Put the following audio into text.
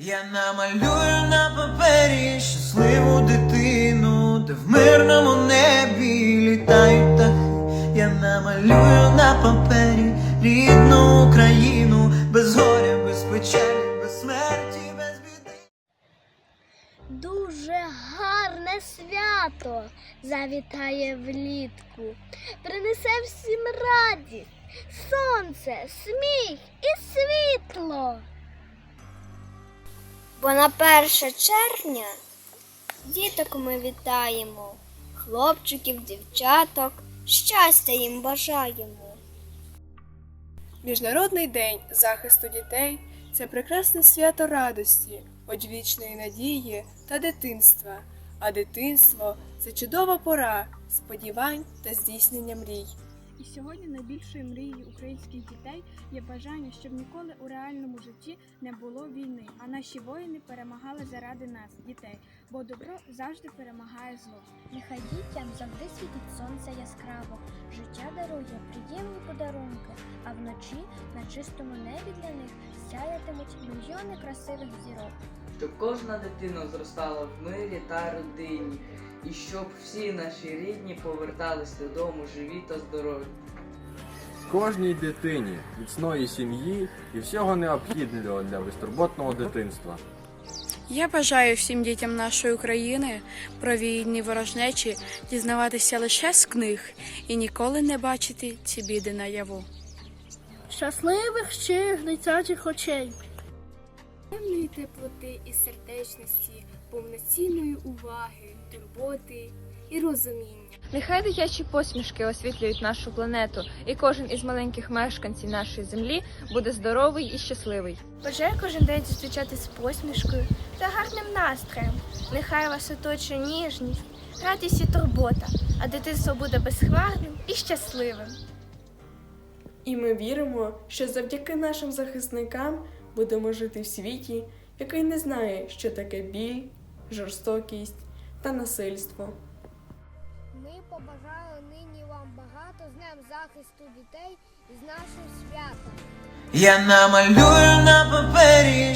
Я намалюю на папері щасливу дитину, де в мирному небі літають птахи. Я намалюю на папері рідну Україну, без горя, без печалі, без смерті, без біди. Дуже гарне свято завітає влітку, принесе всім радість, сонце, сміх і світло. Бо на 1 червня діток ми вітаємо, хлопчиків, дівчаток, щастя їм бажаємо. Міжнародний день захисту дітей це прекрасне свято радості, одвічної надії та дитинства. А дитинство це чудова пора сподівань та здійснення мрій. І сьогодні найбільшою мрією українських дітей є бажання, щоб ніколи у реальному житті не було війни, а наші воїни перемагали заради нас, дітей, бо добро завжди перемагає зло. Нехай дітям завжди світить сонце яскраво, життя дарує приємні подарунки, а вночі на чистому небі для них сяятимуть мільйони красивих зірок. Щоб кожна дитина зростала в мирі та родині, і щоб всі наші рідні повертались додому живі та здорові. Кожній дитині міцної сім'ї і всього необхідного для безтурботного дитинства. Я бажаю всім дітям нашої України про війні ворожнечі дізнаватися лише з книг і ніколи не бачити ці біди наяву. Щасливих щирих дитячих очей. Темної теплоти і сердечності, повноцінної уваги, турботи і розуміння. Нехай дитячі посмішки освітлюють нашу планету, і кожен із маленьких мешканців нашої землі буде здоровий і щасливий. Бажаю кожен день зустрічати з посмішкою та гарним настроєм. Нехай вас оточує ніжність, радість і турбота, а дитинство буде безхмарним і щасливим. І ми віримо, що завдяки нашим захисникам будемо жити в світі, який не знає, що таке біль, жорстокість та насильство. Ми побажали нині вам багато з Днем захисту дітей і з нашим святом. Я намалюю на папері